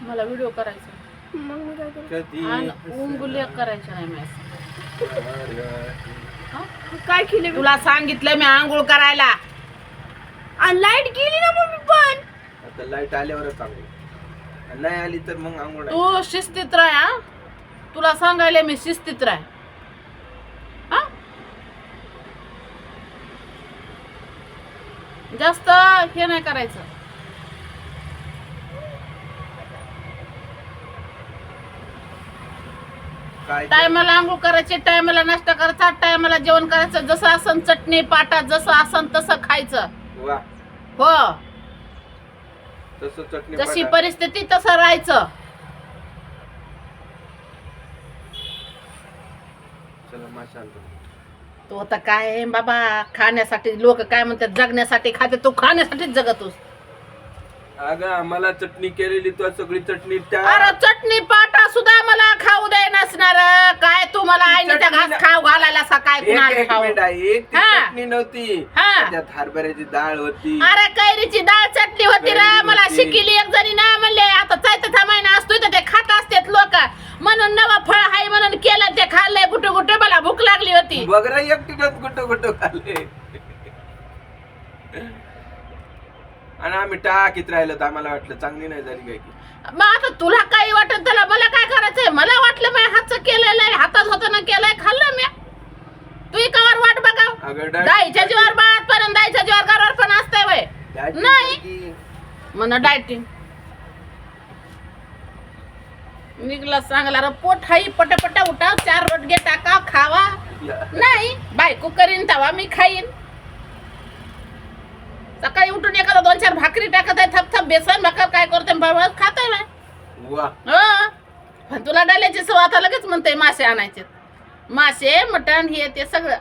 मला व्हिडिओ करायचा मग मी काय करू कधी आणि उंगुल्या करायच्या नाही मी असं. हा? काय केले मी? तुला सांगितलं मी आंघोळ करायला आणि लाइट गेली ना मम्मी पण आता लाइट आल्यावरच आंघोळ आणि नाही आली तर मग आंघोळ. तू शिस्तीत राह हा? तुला सांगायला मी शिस्तीत राह हा? जास्त हे नाही करायचं काय ते? टायमाला आंघोळ करायचे टायमाला नाश्ता करायचा टायमाला जेवण करायचं. जसं असन चटणी पाटा जसं असन तसं खायचं. वा. हो. तसं चटणी जशी पाटा. परिस्थिती तसं राहायचं. चला. तू आता काय आहे बाबा? खाण्यासाठी लोक काय म्हणतात? जगण्यासाठी खाते तू खाण्यासाठीच जगतोस. अगं आम्हाला चटणी केलेली तू सगळी चटणी त्या अरे चटणी पाटा सुद्धा मला खाऊ दे नसणार. काय तू मला आईने घास खाऊ घालायला सकाळ कुणाला एक खाऊ? मिनिट आहे एक ती हा. चटणी नव्हती. हा. हरभऱ्याची डाळ होती. अरे कैरीची डाळ चटणी होती रे. कैरी मला होती. शिकिली एक जणी ना म्हणले आता चैताचा महिना असतोय तर ते खात असतात लोक. म्हणून नवा फळ हाय म्हणून केलं ते खाल्लंय गुटू गुटू मला भूक लागली होती. बघ रे एकटीनंच कुठं कुठं खाल्ले. आणि आम्ही टाकीत राहिलो तर आम्हाला वाटलं चांगली नाही झाली काय की. मग आता तुला काही वाटत त्याला मला काय करायचंय? मला वाटलं मी हातचं केलेलं आहे हातात होताना केलंय खाल्लं मी. तू कवर वाट बघा अगं दाईच्या जीवावर बाळात पण दाईच्या जीवावर घरावर पण असतंय वय नाही. की- म्हण डायटिंग निघला चांगला रे पोट हाई पटापटा उठा चार रोटगे टाका खावा. नाही बायको करीन तवा मी खाईन. सकाळी उठून एखादा दोन चार भाकरी टाकत आहे थप थप बेसन भाकर काय करते बळबळ खात आहे वा. हो. पण तुला डाल्याची सव आता लगेच म्हणते मासे आणायचे. मासे मटण हे ते सगळं.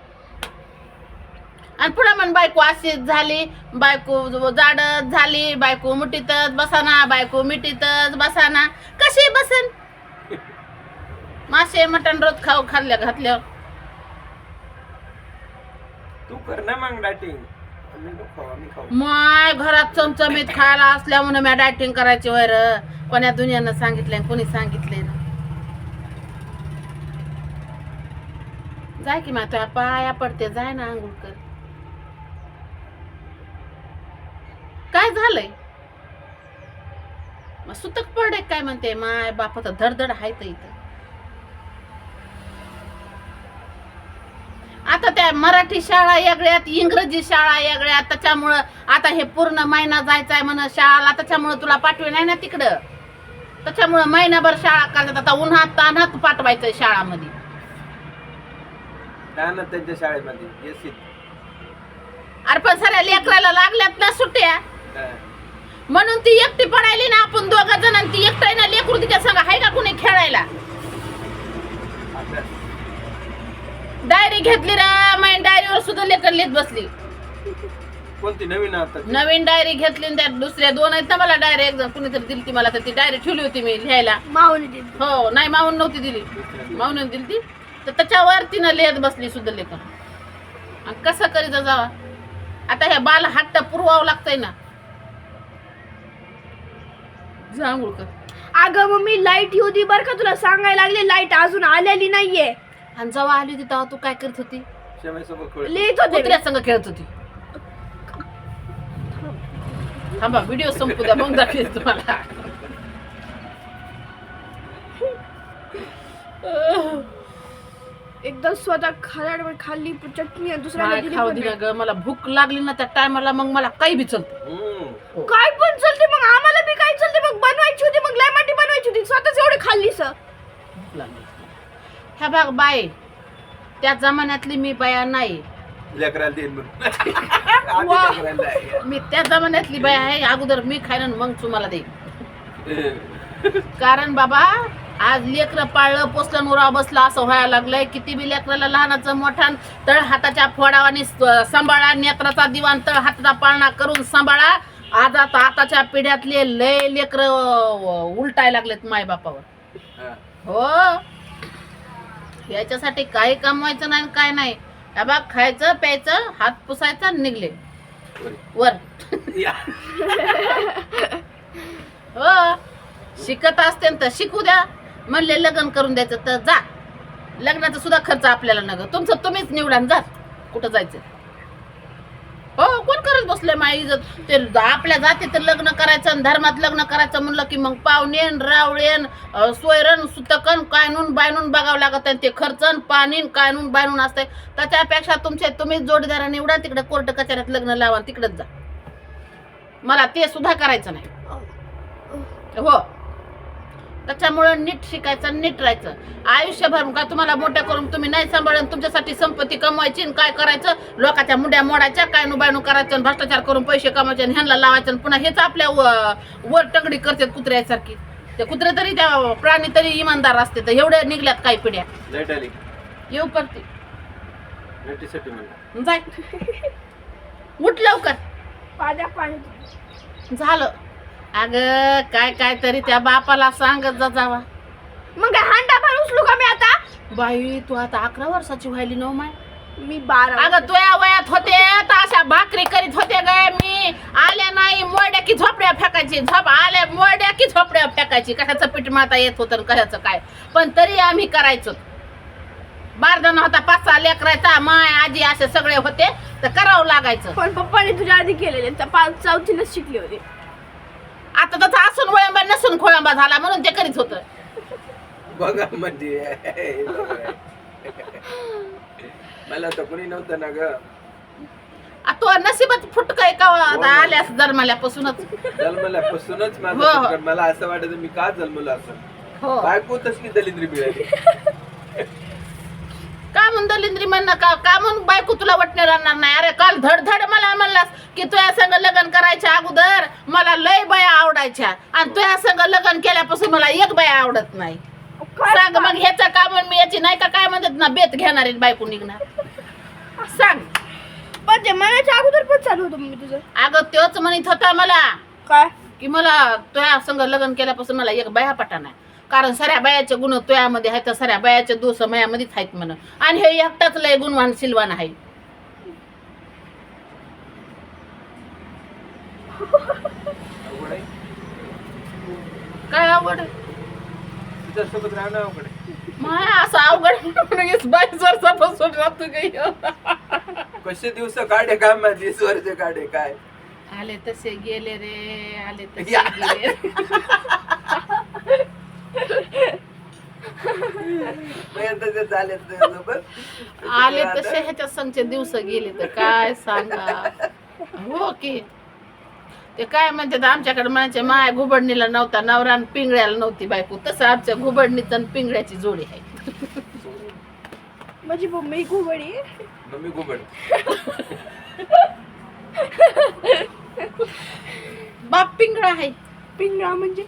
आणि पुढे म्हण बायको अशीच झाली बायको जाडच झाली बायको मुठीतच बसाना बायको मिठीतच बसाना. कशी बसन? मासे मटण रोज खाऊ खाल्ल्या घातल्यावर. तू कर ना मग डायटिंग माय घरात चमचमीत खायला असल्यामुळे मी डायटिंग करायची वर. कोण्या दुनियानं सांगितलंय कोणी सांगितले ना जाय की मा तुझ्या पाया पडते जाय ना आंघोळ कर. काय झालंय? मग सुतक पडे काय म्हणते? माय बापाचं धडधड हायत तर इथं. आता त्या मराठी शाळा वेगळ्यात इंग्रजी शाळा वेगळ्यात त्याच्यामुळं आता हे पूर्ण महिना जायचा आहे म्हण शाळाला त्याच्यामुळं तुला पाठवे नाही ना तिकडं. त्याच्यामुळं महिनाभर शाळा करतात आता उन्हात तान्हात पाठवायचंय शाळामध्ये. त्यांच्या शाळेमध्ये अरे पण सगळ्या लेकराला लागल्यात ना सुट्ट्या. म्हणून ती एकटी पडायली ना आपण दोघं जण ती एकटा ना लेकरू तिच्या संग आहे का कुणी खेळायला? डायरी घेतली रा माई डायरीवर सुद्धा लेकर लिहित बसली. कोणती नवीन आता? नवीन डायरी घेतली आणि त्या दुसऱ्या दोन आहेत ना मला डायरी. एकदम कुणीतरी दिली ती मला तर ती डायरी ठेवली होती मी लिहायला. माऊली दिली. हो नाही मावून नव्हती दिली. मावून दिली ती. तर त्याच्यावर तिनं लिहित बसली सुद्धा लेखन. आणि कसं करीत जावा? आता हे बाल हट्ट पुरवावं लागतंय ना. जांभूळ कर. अगं मम्मी लाइट येऊ दे बरं का तुला सांगायला लागले लाइट अजून आलेली नाहीये. आणि जेव्हा आली होती तेव्हा तू काय करत होती? लिहित होते. मी. कुत्र्या संग खेळत होती. थांबा व्हिडिओ संपू द्या मग दाखवेल तुम्हाला. एकदा स्वतः खालाड खाल्ली चटणी आणि दुसऱ्याला काय दिली खाऊ पण दिना नाही. ग मला भूक लागली ना त्या टायमाला मग मला काही बी चलत. हम्म. काय पण चलते मग आम्हाला बी काय चलते मग बनवायची होती मग लय बनवायची होती स्वतःच एवढी खाल्ली सर भूक लागली. ह्या बघ बाय त्या जमान्यातली मी बाया नाही. लेकराला देईन म्हणून. आधी वा. लेकराला आहे. मी त्या जमान्यातली बाई आहे अगोदर मी खाईन आणि मग तुम्हाला देईन. कारण बाबा आज लेकरं पाळलं पोचलं उराव बसलं असं व्हायला लागलंय. किती बी लेकराला लहानाचं मोठ्यान तळ हाताच्या फोडावानी स- सांभाळा नेत्राचा दिवाण तळ हाताचा पाळणा करून सांभाळा. आज आता आताच्या पिढ्यातले लय लेकर उलटायला लागलेत मायबापावर. हा. हो. याच्यासाठी काही कमवायचं नाही काय नाही. बघ खायचं प्यायचं हात पुसायचं आणि निघले. वर. हो. शिकत असते तर शिकू द्या. म्हणले लग्न करून द्यायचं तर जा. लग्नाचा सुद्धा खर्च आपल्याला नग तुमचं तुम्हीच निवडा जा. कुठं जायचं? कोण करत बसले माई इज्जत? ते आपल्या जातीत लग्न करायचं आणि धर्मात लग्न करायचं म्हणलं की मग पाहुणेन रावळेन सोयरन सुतकन कायनून बायनून बघावं लागत आणि ते खर्चन पाणीन कायनून बायनून असते त्याच्यापेक्षा तुमचे तुम्हीच जोडीदारा निवडा तिकडे कोर्ट कचऱ्यात लग्न लावा तिकडेच जा. मला ते सुद्धा करायचं नाही. हो. त्याच्यामुळं नीट शिकायचं नीट राहायचं. आयुष्यभर का तुम्हाला मोठ्या करून तुम्ही नाही सांभाळून तुमच्यासाठी संपत्ती कमवायची आणि काय करायचं? लोकांच्या मुंड्या मोडायच्या काय नु बायनू करायचं आणि भ्रष्टाचार करून पैसे कमवायचे आणि ह्यांना लावायचं आणि पुन्हा हेच आपल्या व- वर टंगडी करतात कुत्र्यासारखी. ते कुत्रे तरी त्या प्राणी तरी इमानदार असते तर एवढे निघल्यात काही पिढ्या? लाइट आली. येऊ करते. लाईटीसाठी म्हणलं जाय. उठ लवकर. पाणी. झालं. अगं काय काय तरी त्या बापाला सांगत जा जावा. मग काय हांडा भर उचलू का मी आता? बाई तू आता अकरा वर्षाची व्हायली नव माय. मी बारा अगं तुया वयात होते तर अशा भाकरी करीत होते ग मी. आल्या नाही मोरड्या की झोपड्या फेकायची. झोप आल्या मोरड्या की झोपड्या फेकायची. कशाचं पीठ माता येत होतं आणि कशाचं काय? पण तरी आम्ही करायचो. बारदाना होता पाच सहा लेकरायचा माय आजी असे सगळे होते. तर करावं लागायचं. पण पप्पाने तुझ्या आधी केलेले तर पाच चौथीलाच शिकले होते. आता त्याचा असून वळंबा नसून खोळंबा झाला म्हणून ते करीत होतं. बघा म्हणजे. मला तर कोणी नव्हतं ना ग. तो नशिबात फुटकय का आता आल्यास जन्मल्यापासूनच. जन्मल्यापासूनच हो, हो. मला असं वाटत मी का जन्मलो असं. हो. बायको तसली दलिंद्री मिळाली. दलिंद्री म्हणणं का का म्हणून बायको तुला वाटणे राहणार नाही? अरे काल धड धड मला म्हणलास की तुझ्या संग लग्न करायच्या अगोदर मला लय बाया आवडायच्या आणि तुझ्या संग लग्न केल्यापासून मला एक बाया आवडत नाही. सांग मग ह्याचं का म्हणून मी याची नाही का काय म्हणतात ना बेत घेणार आहे बायको निघणार. सांग. पण ते मनाच्या अगोदर पण चालू होतं मी तुझं. अगं तोच म्हणत होता मला काय? की मला तुझ्या संग लग्न केल्यापासून मला एक बाया पटा नाही कारण सऱ्या बायाचे गुण तुझ्यामध्ये आहेत तर सऱ्या बायाचे दोष मयामध्येच आहेत म्हण आणि हे एकटाच लय गुणवान सिलवान आहे. काय. माय असं अवघड बाईस वर्षापासून राहतो काही कसे दिवस काढे काय माझे वर्ष काढे काय आले तसे गेले रे आले तसे. गेले रे. मग तसे झाले तुझ्यासोबत आले तसे ह्याच्या संगचे दिवस गेले तर काय सांगा? हो की. ते काय म्हणतात आमच्याकडे म्हणायचे माय घुबडणीला नव्हता नवरा आणि पिंगळ्याला नव्हती बायको. तसं आमच्या घुबडणीचं आणि पिंगळ्याची जोडी आहे. माझी मम्मी घुबडी. मम्मी घुबड. बाप पिंगळा आहे. पिंगळा म्हणजे?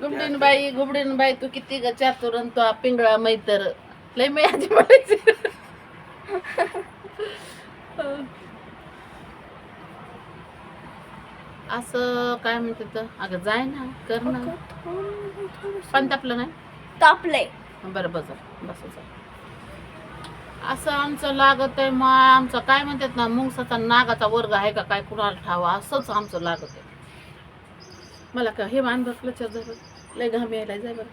घुबडीन बाई घुबडीन बाई तू किती ग चातुर आणि तो पिंगळा मैतर. लय मी आधी म्हणायची. असं काय म्हणते तर? अगं जाय ना कर ना. पण तापलं नाही? तापलंय. बरं बस बस. असं आमचं लागत आहे मा आमचं काय म्हणतात ना मुंगसाचा नागाचा वर्ग आहे का काय कुणाला ठावा असंच आमचं लागत आहे मला का हे मान बसलं जाय लय घाम यायला जाय बरं.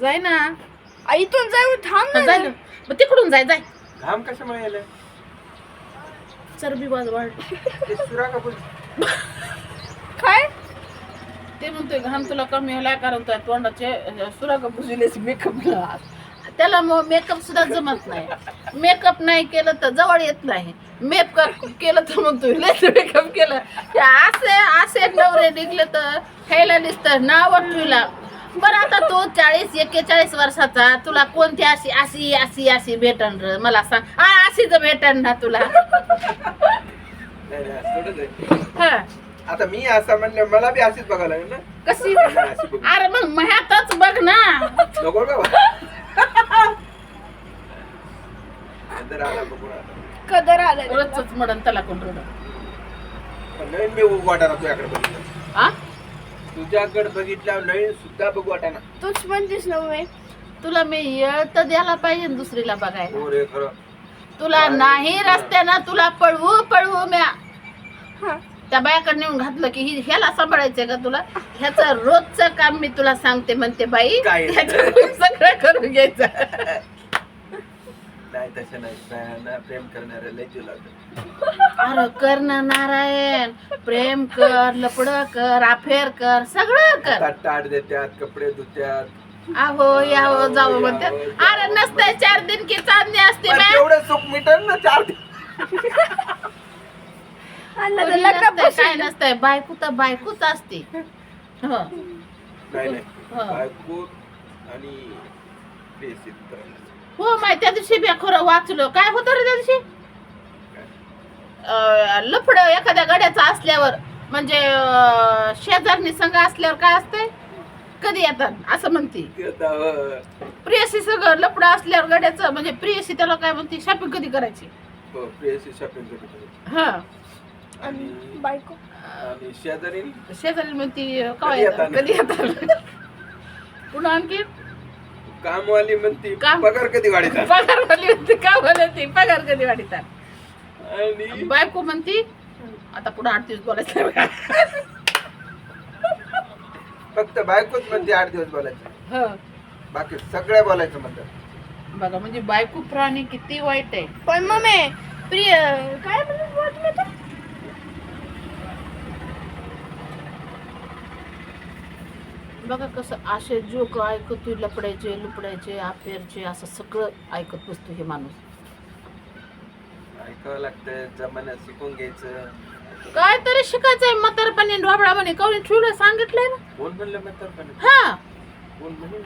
जाय ना. आ, इथून जाऊ थांब ना जाय ना. मग तिकडून जाय जाय. घाम कशामुळे यायला चरबी वाज वाढ. ते सुरा काय? ते म्हणतोय घाम तुला कमी होला कारण तुझ्या तोंडाचे सुराग बुजलेच मेकअप त्याला मग मेकअप सुद्धा जमत नाही. मेकअप नाही केलं तर जवळ येत नाही. मेकअप केलं तर म्हणतोय लयच मेकअप केलं. ते असे असे नवरे निघले तर खायला दिसतं नाव तुला बरं आता तू चाळीस एक्केचाळीस वर्षाचा तुला कोणती अशी अशी अशी अशी भेटन र? मला सांग. हा अशीच भेटन ना तुला. हा. आता मी असं म्हणलं मला बी अशीच बघायला लागेल ना. कशी. अरे मग म्ह्यातच बघ ना नको का बा? नंतर आला बघू आता. कदर आलं रोजच मडन त्याला कोण रडत पण नवीन मी वाटाणा तुझ्याकडे बघितलं. हा तुझ्याकडे बघितल्यावर नवीन सुद्धा बघू वाटाणा. तूच म्हणतेस ना तुला मी येळ तर द्यायला पाहिजे ना दुसरीला बघायला. हो रे खरं. तुला नाही रस्त्यानं तुला पळवू पळवू म्या. हा. त्या बायाकडे नेऊन घातलं की हि- ह्याला सांभाळायचंय का तुला? ह्याचं रोजचं काम मी तुला सांगते म्हणते बाई. काय? सगळं करून घ्यायचं. नाही तसं नाही. प्रेम करणाऱ्या लय जीव अरे कर ना नारायण. प्रेम कर लपड कर अफेअर कर सगळं कर. ताट ताट देतात कपडे धुत्यात. आहो यावं जावं म्हणतात अरे नसतंय चार दिन की चांदणी असते पण. तेवढं सुख मिटन ना चार दिवस कोणी नसतंय, काय. नसतंय बायको तर बायकोच असते. हो. नाही नाही. हा. बायको आणि बेसिक. हो माय त्या दिवशी मी खरं वाचलो काय होतं रे त्या दिवशी? लफड एखाद्या गड्याचा असल्यावर म्हणजे अं, शेजारनी संघ असल्यावर काय असतंय? कधी येतात असं म्हणते. प्रियसी सगळं लफड असल्यावर गड्याचं म्हणजे प्रियसी त्याला काय म्हणते? शॉपिंग कधी करायची? हो, प्रेयसी शॉपिंग हा. आणि बायको? आणि शेजारी? शेजारी म्हणते? कधी येतात? पुन्हा आणखी? कामवाली म्हणती काम- पगार कधी वाढीचा पगार वाली म्हणते का म्हणते पगार कधी वाढीतात आणि बायको म्हणती आता पुढे आठ दिवस बोलायचं फक्त बायकोच म्हणते आठ दिवस बोलायचं हो. बाकी सगळ्या बोलायचं म्हणतात. बघा म्हणजे बायको प्राणी किती वाईट आहे. पण मम्मी प्रिय काय म्हणत वाटलं तर बघा कसं असे जोक ऐकतोय लपडायचे लुपडायचे अफेअरचे असं सगळं ऐकत बसतो हे माणूस. ऐकावं लागतं जमान्यात शिकून घ्यायचं. काय तरी शिकायचंय म्हातारपणी ढोबळा म्हणे कवणी ठेवलं सांगितलंय ना? कोण म्हणलं हा. कोण म्हणून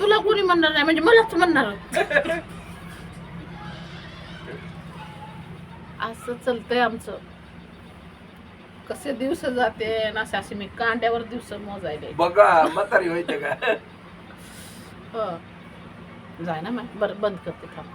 तुला कोणी म्हणणार नाही म्हणजे मलाच म्हणणार. असं चलतंय आमचं. कसे दिवस जाते आणि असे असे मी कांड्यावर दिवस मोजायले. बघा म्हातारी व्हायचं का? हो. जाय ना मॅ बरं बंद करते थांब.